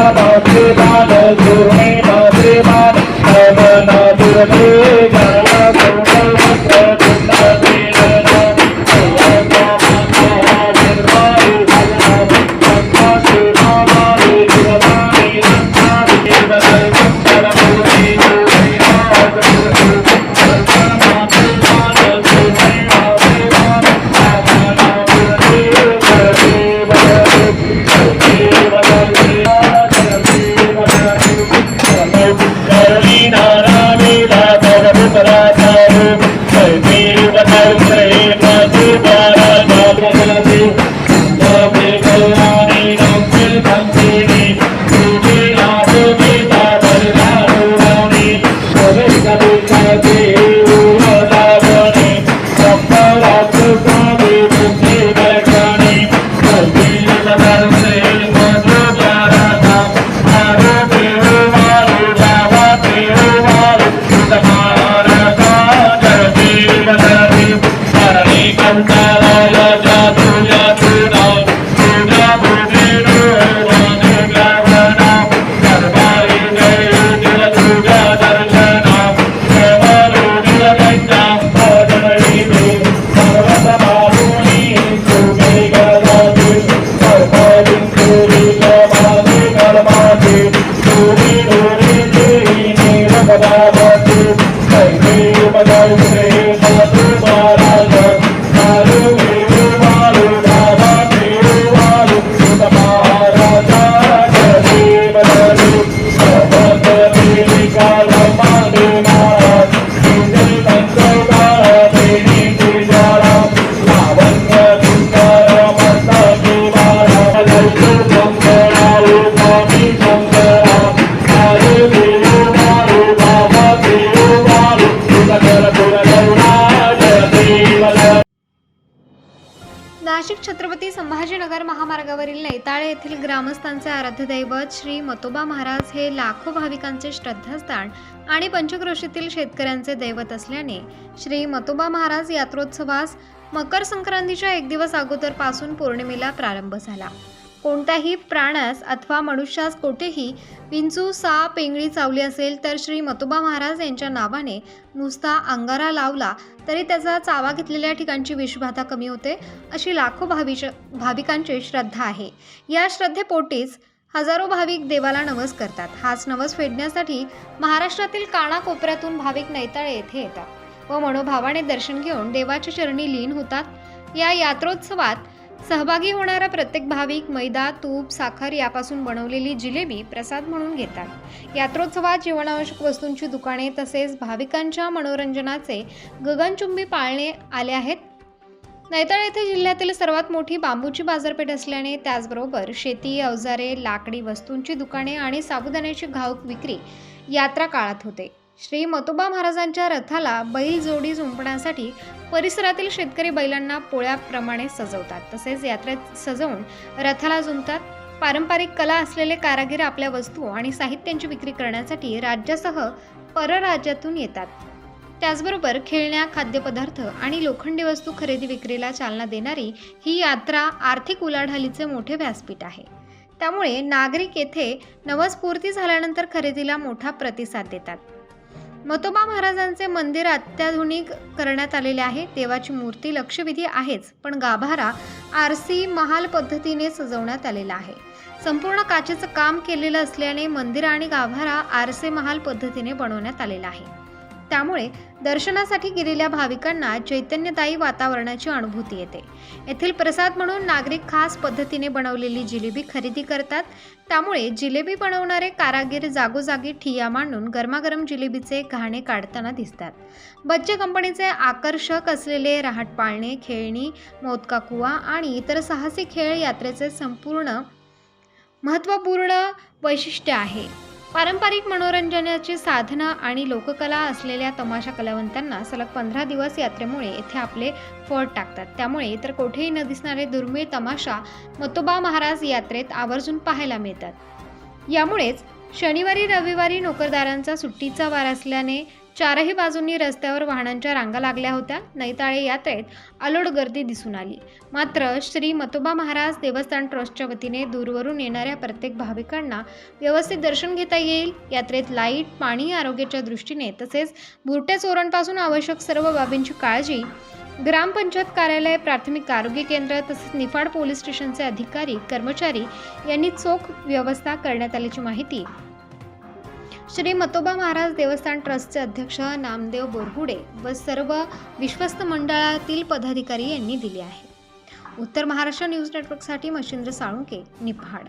Bhakti Bhakti Thank you. Shri Sambhajinagar महामार्गावरील नैताळे येथील ग्रामस्थांचे आराध्यदैवत श्री मतोबा महाराज हे लाखो भाविकांचे श्रद्धास्थान आणि पंचक्रोशीतील शेतकऱ्यांचे दैवत असल्याने श्री मतोबा महाराज यात्रोत्सवास मकर संक्रांतीच्या एक दिवस अगोदरपासून पौर्णिमेला प्रारंभ झाला. कोणत्याही प्राण्यास अथवा मनुष्यास कोठेही विंचू साप पेंगळी चावली असेल तर श्री मतोबा महाराज यांच्या नावाने नुसता अंगारा लावला तरी त्याचा चावा घेतलेल्या ठिकाणची विषबाधा कमी होते अशी लाखो भाविश भाविकांची श्रद्धा आहे. या श्रद्धेपोटीच हजारो भाविक देवाला नवस करतात. हाच नवस फेडण्यासाठी महाराष्ट्रातील कानाकोपऱ्यातून भाविक नैताळे येथे येतात व मनोभावाने दर्शन घेऊन देवाच्या चरणी लीन होतात. या यात्रोत्सवात सहभागी होणारा प्रत्येक भाविक मैदा तूप साखर यापासून बनवलेली जिलेबी प्रसाद म्हणून घेतात. यात्रोत्सवात जीवनावश्यक वस्तूंची दुकाने तसेच भाविकांच्या मनोरंजनाचे गगनचुंबी पाळणे आले आहेत. नैताळ येथे जिल्ह्यातील सर्वात मोठी बांबूची बाजारपेठ असल्याने त्याचबरोबर शेती अवजारे लाकडी वस्तूंची दुकाने आणि साबुदाण्याची घाऊक विक्री यात्रा काळात होते. श्री मतोबा महाराजांच्या रथाला बैल जोडी जुंपण्यासाठी परिसरातील शेतकरी बैलांना पोळ्याप्रमाणे सजवतात. तसेच यात्रेत सजवून रथाला जुंपतात पारंपरिक कला असलेले कारागीर आपल्या वस्तू आणि साहित्यांची विक्री करण्यासाठी राज्यासह परराज्यातून येतात. त्याचबरोबर खेळण्या खाद्यपदार्थ आणि लोखंडी वस्तू खरेदी विक्रीला चालना देणारी ही यात्रा आर्थिक उलाढालीचे मोठे व्यासपीठ आहे. त्यामुळे नागरिक येथे नवस्फूर्ती झाल्यानंतर खरेदीला मोठा प्रतिसाद देतात. मतोबा महाराजांचे मंदिर अत्याधुनिक करण्यात आलेले आहे. देवाची मूर्ती लक्षवेधी आहेच पण गाभारा आरसी महाल पद्धतीने सजवण्यात आलेला आहे. संपूर्ण काचेचं काम केलेलं असल्याने मंदिर आणि गाभारा आरसे महाल पद्धतीने बनवण्यात आलेला आहे. त्यामुळे दर्शनासाठी गेलेल्या भाविकांना चैतन्यदायी वातावरणाची अनुभूती येते. येथील प्रसाद म्हणून नागरिक खास पद्धतीने बनवलेली जिलेबी खरेदी करतात. त्यामुळे जिलेबी बनवणारे कारागीर जागोजागी ठिया मांडून गरमागरम जिलेबीचे घाणे काढताना दिसतात. बच्चे कंपनीचे आकर्षक असलेले रहाट पाळणे खेळणी मोदका कुवा आणि इतर साहसी खेळ यात्रेचे संपूर्ण महत्त्वपूर्ण वैशिष्ट्य आहे. पारंपरिक मनोरंजनाची साधनं आणि लोककला असलेल्या तमाशा कलावंतांना सलग पंधरा दिवस यात्रेमुळे येथे आपले फळ टाकतात. त्यामुळे इतर कोठेही न दिसणारे दुर्मिळ तमाशा मतोबा महाराज यात्रेत आवर्जून पाहायला मिळतात. यामुळेच शनिवारी रविवारी नोकरदारांचा सुट्टीचा वार असल्याने चारही बाजूंनी रस्त्यावर वाहनांच्या रांगा लागल्या होत्या. नैताळे यात्रेत अलोड गर्दी दिसून आली. मात्र श्री मतोबा महाराज देवस्थान ट्रस्टच्या वतीने दूरवरून येणाऱ्या प्रत्येक भाविकांना व्यवस्थित दर्शन घेता येईल. यात्रेत लाइट पाणी आरोग्याच्या दृष्टीने तसेच बुरट्या चोरांपासून आवश्यक सर्व बाबींची काळजी ग्रामपंचायत कार्यालय प्राथमिक आरोग्य केंद्र तसेच निफाड पोलीस स्टेशनचे अधिकारी कर्मचारी यांनी चोख व्यवस्था करण्यात आल्याची माहिती श्री मतोबा महाराज देवस्थान ट्रस्टचे अध्यक्ष नामदेव बोरहुडे व सर्व विश्वस्त मंडळातील पदाधिकारी यांनी दिली आहे. उत्तर महाराष्ट्र न्यूज नेटवर्कसाठी मशिंद्र साळुंके निफाड.